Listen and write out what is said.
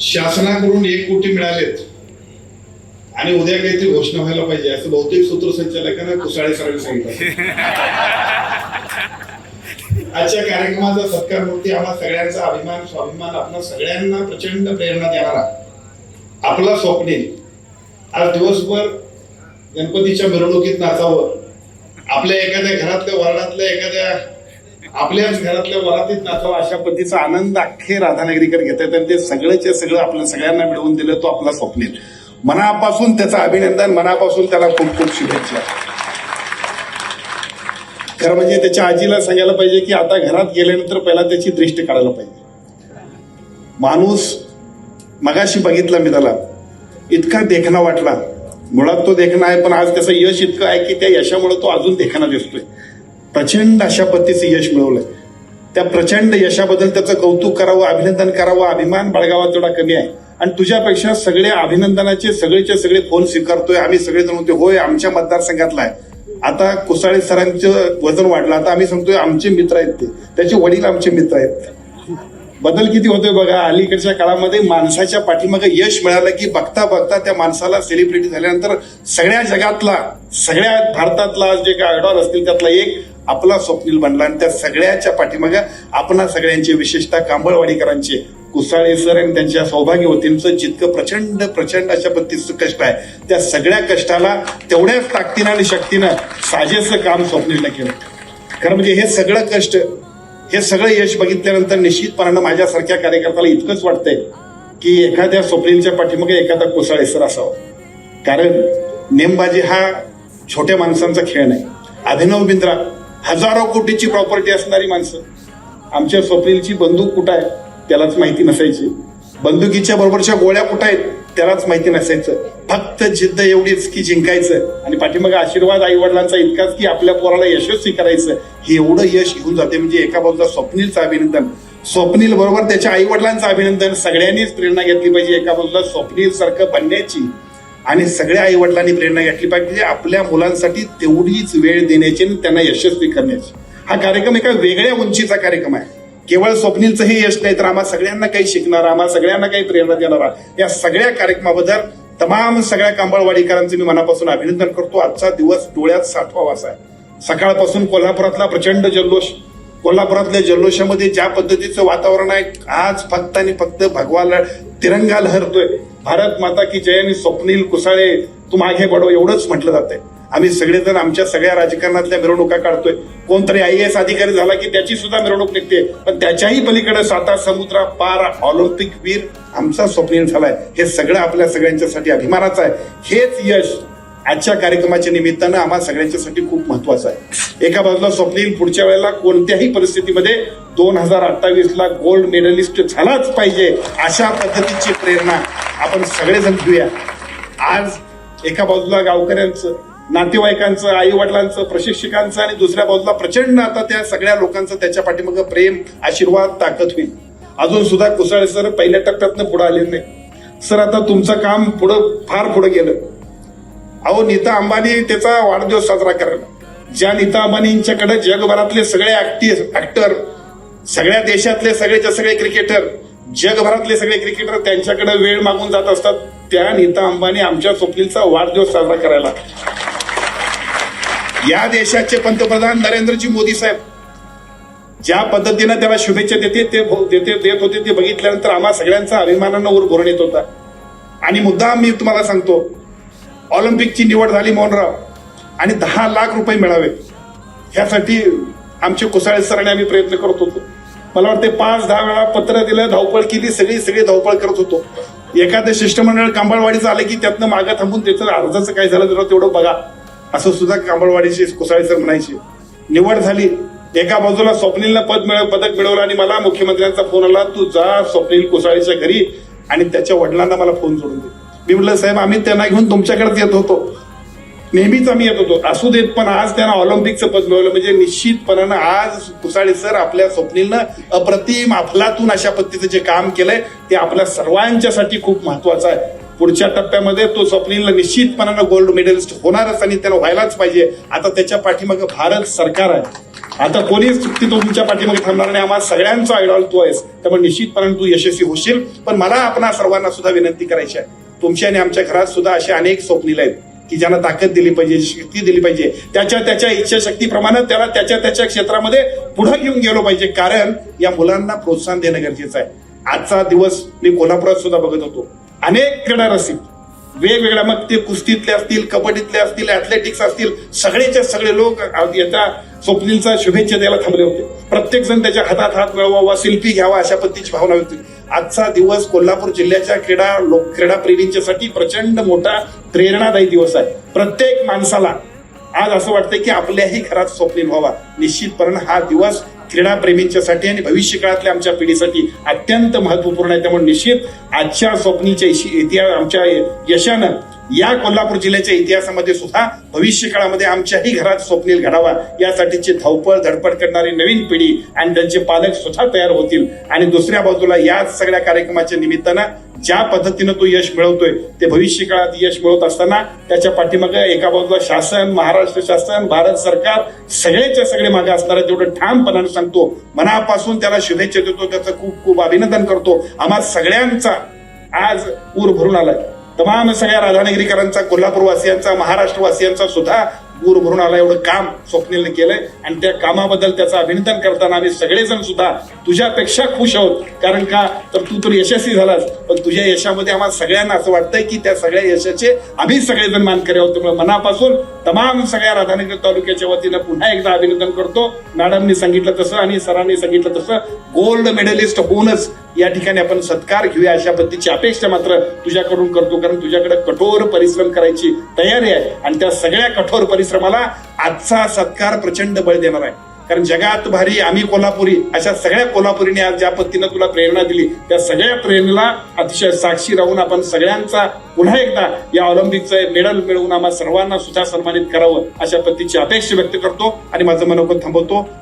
शासनाकडून एक कोटी मिळालेत. आणि उद्या काहीतरी घोषणा व्हायला पाहिजे असं बहुतेक सूत्रसंचालकांना कुसाळे सरांनी सांगितलं. आजच्या कार्यक्रमाचा सत्कार मूर्ती आम्हा सगळ्यांचा अभिमान स्वाभिमान आपल्या सगळ्यांना प्रचंड प्रेरणा देणारा आपला स्वप्नील आज दिवसभर गणपतीच्या मिरवणुकीत नाचावं. आपल्या एखाद्या घरातल्या वर्णातल्या एखाद्या आपल्याच घरातल्या वरातीत नाचावा अशा पद्धतीचा आनंद अख्खे राधानगरीकर घेत आहेत. आणि ते सगळंचे सगळं आपल्या सगळ्यांना मिळवून दिलं तो आपला स्वप्नील मनापासून त्याचं अभिनंदन मनापासून त्याला खूप खूप शुभेच्छा. खरं म्हणजे त्याच्या आजीला सांगायला पाहिजे की आता घरात गेल्यानंतर पहिला त्याची दृष्टी काढायला पाहिजे. माणूस मगाशी बघितला मी त्याला इतका देखणा वाटला. मुळात तो देखणा आहे पण आज त्याचं यश इतकं आहे की त्या यशामुळे तो अजून देखणा दिसतोय. प्रचंड अशा पद्धतीचं यश मिळवलंय. त्या प्रचंड यशाबद्दल त्याचं कौतुक करावं अभिनंदन करावं अभिमान बाळगावा तेवढा कमी आहे. आणि तुझ्यापेक्षा सगळे अभिनंदनाचे सगळेचे सगळे फोन स्वीकारतोय आम्ही सगळेजण होते होय आमच्या मतदारसंघातला आहे. आता कुसाळे सरांचं वजन वाढलं. आता आम्ही सांगतोय आमचे मित्र आहेत ते. त्याचे वडील आमचे मित्र आहेत. बदल किती होतोय बघा. अलीकडच्या काळामध्ये माणसाच्या पाठीमागे यश मिळालं की बघता बघता त्या माणसाला सेलिब्रिटी झाल्यानंतर सगळ्या जगातला सगळ्या भारतातला जे काय आयडॉल असतील त्यातला एक आपला स्वप्नील बनला आणि त्या सगळ्याच्या पाठीमागे आपणा सगळ्यांचे विशेषतः कांबळवाडीकरांचे कुसाळे सर आणि त्यांच्या सौभाग्यवतींचं जितकं प्रचंड प्रचंड अशा पद्धतीचं कष्ट आहे त्या सगळ्या कष्टाला तेवढ्याच ताकदीनं आणि शक्तीनं साजेसं काम स्वप्नीलनं केलं. खरं म्हणजे हे सगळं कष्ट हे सगळं यश बघितल्यानंतर निश्चितपणानं माझ्यासारख्या कार्यकर्त्याला इतकंच वाटतंय की एखाद्या स्वप्नीलच्या पाठीमागे एखादा कोसळ सर असावा. कारण नेमबाजी हा छोट्या माणसांचा खेळ नाही. अभिनव बिंद्रा हजारो कोटीची प्रॉपर्टी असणारी माणसं. आमच्या स्वप्नीलची बंदूक कुठं आहे त्यालाच माहिती नसायची. बंदुकीच्या बरोबरच्या गोळ्या कुठं आहेत त्यालाच माहिती नसायचं. फक्त जिद्द एवढीच की जिंकायचं. आणि पाठीमागे आशीर्वाद आई वडिलांचा इतकाच की आपल्या पोराला यशस्वी करायचं हे एवढं यश घेऊन जाते म्हणजे एका बाजूला स्वप्नीलचं अभिनंदन. स्वप्नील बरोबर त्याच्या आई वडिलांचं अभिनंदन सगळ्यांनीच प्रेरणा घेतली पाहिजे. एका बाजूला स्वप्नील सारखं बनण्याची. आणि सगळ्या आई वडिलांनी प्रेरणा घेतली पाहिजे म्हणजे आपल्या मुलांसाठी तेवढीच वेळ देण्याची आणि त्यांना यशस्वी करण्याची. हा कार्यक्रम एका वेगळ्या उंचीचा कार्यक्रम आहे. केवळ स्वप्नीलचं हे यश नाही तर आम्हा सगळ्यांना काही शिकणार आम्हा सगळ्यांना काही प्रेरणा देणारा या सगळ्या कार्यक्रमाबद्दल तमाम सगळ्या कांबळवाडीकरांचं मी मनापासून अभिनंदन करतो. आजचा दिवस डोळ्यात साठवावा असा आहे. सकाळपासून कोल्हापुरातला प्रचंड जल्लोष कोल्हापुरातल्या जल्लोषामध्ये ज्या पद्धतीचं वातावरण आहे आज फक्त आणि फक्त भगवाला तिरंगा लहरतोय. भारत माता की जय आणि स्वप्नील कुसाळे तू मागे पडो एवढंच म्हटलं जातंय. आम्ही सगळेजण आमच्या सगळ्या राजकारणातल्या मिरवणुका काढतोय. कोणतरी आय एस अधिकारी झाला की त्याची सुद्धा मिरवणूक निघते पण त्याच्याही पलीकडे साता समुद्रा पार ऑलिम्पिक वीर आमचा स्वप्नील झालाय. हे सगळं आपल्या सगळ्यांच्यासाठी अभिमानाचं आहे. हेच यश आजच्या कार्यक्रमाच्या निमित्तानं आम्हा सगळ्यांच्यासाठी खूप महत्वाचं आहे. एका बाजूला स्वप्नील पुढच्या वेळेला कोणत्याही परिस्थितीमध्ये दोन हजार अठ्ठावीस ला गोल्ड मेडलिस्ट झालाच पाहिजे अशा पद्धतीची प्रेरणा आपण सगळेजण घेऊया. आज एका बाजूला गावकऱ्यांचं नातेवाईकांचं आई वडिलांचं प्रशिक्षकांचं आणि दुसऱ्या बाजूला प्रचंड आता त्या सगळ्या लोकांचं त्याच्या पाठीमागं प्रेम आशीर्वाद ताकद होईल. अजून सुद्धा कुसाळे सर पहिल्या टप्प्यातनं पुढे आले नाही सर आता तुमचं काम पुढं फार पुढे गेलं. अहो नीता अंबानी त्याचा वाढदिवस साजरा करायला. ज्या नीता अंबानींच्याकडे जगभरातले सगळे ऍक्टर सगळ्या देशातले सगळेच्या सगळे क्रिकेटर जगभरातले सगळे क्रिकेटर त्यांच्याकडे वेळ मागून जात असतात त्या नीता अंबानी आमच्या स्वप्नीलचा वाढदिवस साजरा करायला. या देशाचे पंतप्रधान नरेंद्रजी मोदी साहेब ज्या पद्धतीनं त्याला शुभेच्छा देते ते देते देत होते ते बघितल्यानंतर आम्हा सगळ्यांचा अभिमानानं वर भरून येत होता. आणि मुद्दा मी तुम्हाला सांगतो ऑलिम्पिकची निवड झाली मोहनराव. आणि दहा लाख रुपये मिळावे. ह्यासाठी आमचे कुसाळे सरांनी आम्ही प्रयत्न करत होतो. मला वाटते पाच दहा वेळा पत्र दिलं धावपळ केली सगळी सगळी धावपळ करत होतो. एखादं शिष्टमंडळ कांबळवाडीचं आलं की त्यातनं मागं थांबून त्याचं अर्जाचं काय झालं तर तेवढं बघा. असं सुद्धा कांबळवाडीचे कुसाळे सर म्हणायचे. निवड झाली. एका बाजूला स्वप्नीलनं पद मिळव पदक मिळवलं आणि मला मुख्यमंत्र्यांचा फोन आला तू जा स्वप्नील कुसाळीच्या घरी आणि त्याच्या वडिलांना मला फोन जोडून दे. मी म्हटलं साहेब आम्ही त्यांना घेऊन तुमच्याकडेच येत होतो. नेहमीच आम्ही येत होतो. असू देत पण आज त्यांना ऑलिम्पिकचं पद मिळवलं म्हणजे निश्चितपणानं आज कुसाळे सर आपल्या स्वप्नीलनं अप्रतिम अफलातून अशा पद्धतीचं जे काम केलंय ते आपल्या सर्वांच्यासाठी खूप महत्वाचं आहे. पुढच्या टप्प्यामध्ये तो स्वप्नीलला निश्चितपणानं गोल्ड मेडलिस्ट होणारच आणि त्याला व्हायलाच पाहिजे. आता त्याच्या पाठीमागे भारत सरकार आहे. आता कोणीच तो तुमच्या पाठीमागे थांबणार नाही. आम्हाला सगळ्यांचा आयडॉल तू आहेस. त्यामुळे निश्चितपणे तू यशस्वी होशील. पण मला आपणा सर्वांना सुद्धा विनंती करायची आहे. तुमच्या आणि आमच्या घरात सुद्धा असे अनेक स्वप्नील आहेत की ज्यांना ताकद दिली पाहिजे शक्ती दिली पाहिजे त्याच्या त्याच्या इच्छाशक्तीप्रमाणे त्याला त्याच्या त्याच्या क्षेत्रामध्ये पुढे घेऊन गेलो पाहिजे. कारण या मुलांना प्रोत्साहन देणं गरजेचं आहे. आजचा दिवस मी कोल्हापुरात सुद्धा बघत होतो. अनेक क्रीडा रसिक वेगवेगळ्या मग ते कुस्तीतले असतील कबड्डीतले असतील ऍथलेटिक्स असतील सगळेच्या सगळे लोक याच्या स्वप्नीलचा शुभेच्छा द्यायला थांबले होते. प्रत्येक जण त्याच्या हातात हात मिळवावा सेल्फी घ्यावा अशा पद्धतीची भावना होती आजचा दिवस कोल्हापूर जिल्ह्याच्या क्रीडा लोक क्रीडा प्रेमींच्यासाठी प्रचंड मोठा प्रेरणादायी दिवस आहे. प्रत्येक माणसाला आज असं वाटतं की आपल्याही घरात स्वप्नील व्हावा. निश्चितपणे हा दिवस क्रीडा प्रेमींच्यासाठी आणि भविष्य काळातल्या आमच्या पिढीसाठी अत्यंत महत्त्वपूर्ण आहे. त्यामुळे निश्चित आजच्या स्वप्नीच्या इतिहास आमच्या यशानं या कोल्हापूर जिल्ह्याच्या इतिहासामध्ये सुद्धा भविष्य काळामध्ये आमच्याही घरात स्वप्नील घडावा यासाठीची धावपळ धडपड करणारी नवीन पिढी आणि त्यांचे पालक सुद्धा तयार होतील. आणि दुसऱ्या बाजूला या सगळ्या कार्यक्रमाच्या निमित्तानं ज्या पद्धतीनं तो यश मिळवतोय ते भविष्य काळात यश मिळवत असताना त्याच्या पाठीमागे एका बाजूला शासन महाराष्ट्र शासन भारत सरकार सगळेच्या सगळे मागे असणारा तेवढं ठामपणाने सांगतो मनापासून त्याला शुभेच्छा देतो त्याचं खूप खूप अभिनंदन करतो. आम्हा सगळ्यांचा आज पूर भरून आलाय. तमाम सगळ्या राधानगरीकरांचा कोल्हापूर महाराष्ट्रवासियांचा सुद्धा पूर भरून आला एवढं काम स्वप्नीलने केलंय. आणि त्या कामाबद्दल त्याचं अभिनंदन करताना आम्ही सगळेजण सुद्धा तुझ्यापेक्षा खुश आहोत. कारण का? तर तू तर यशस्वी झालास. पण तुझ्या यशामध्ये आम्हाला सगळ्यांना असं वाटतंय की त्या सगळ्या यशाचे आम्ही सगळेजण मानकरी आहोत. त्यामुळे मनापासून तमाम सगळ्या राधानगरी तालुक्याच्या वतीनं पुन्हा एकदा अभिनंदन करतो. मॅडमनी सांगितलं तसं आणि सरांनी सांगितलं तसं गोल्ड मेडलिस्ट होऊनच या ठिकाणी आपण सत्कार घेऊया अशा पद्धतीची अपेक्षा मात्र तुझ्याकडून करतो. कारण तुझ्याकडे कठोर परिश्रम करायची तयारी आहे. आणि त्या सगळ्या कठोर परिश्रम परिश्रमाला आजचा सत्कार प्रचंड बळ देणार आहे. कारण जगात भारी आम्ही कोल्हापुरी अशा सगळ्या कोल्हापुरीने आज ज्या पद्धतीनं तुला प्रेरणा दिली त्या सगळ्या प्रेरणेला अतिशय साक्षी राहून आपण सगळ्यांचा पुन्हा एकदा या ऑलिम्पिकचं मेडल मिळवून आम्हा सर्वांना सुद्धा सन्मानित करावं अशा पद्धतीची अपेक्षा व्यक्त करतो. आणि माझं मनोगत थांबवतो. जय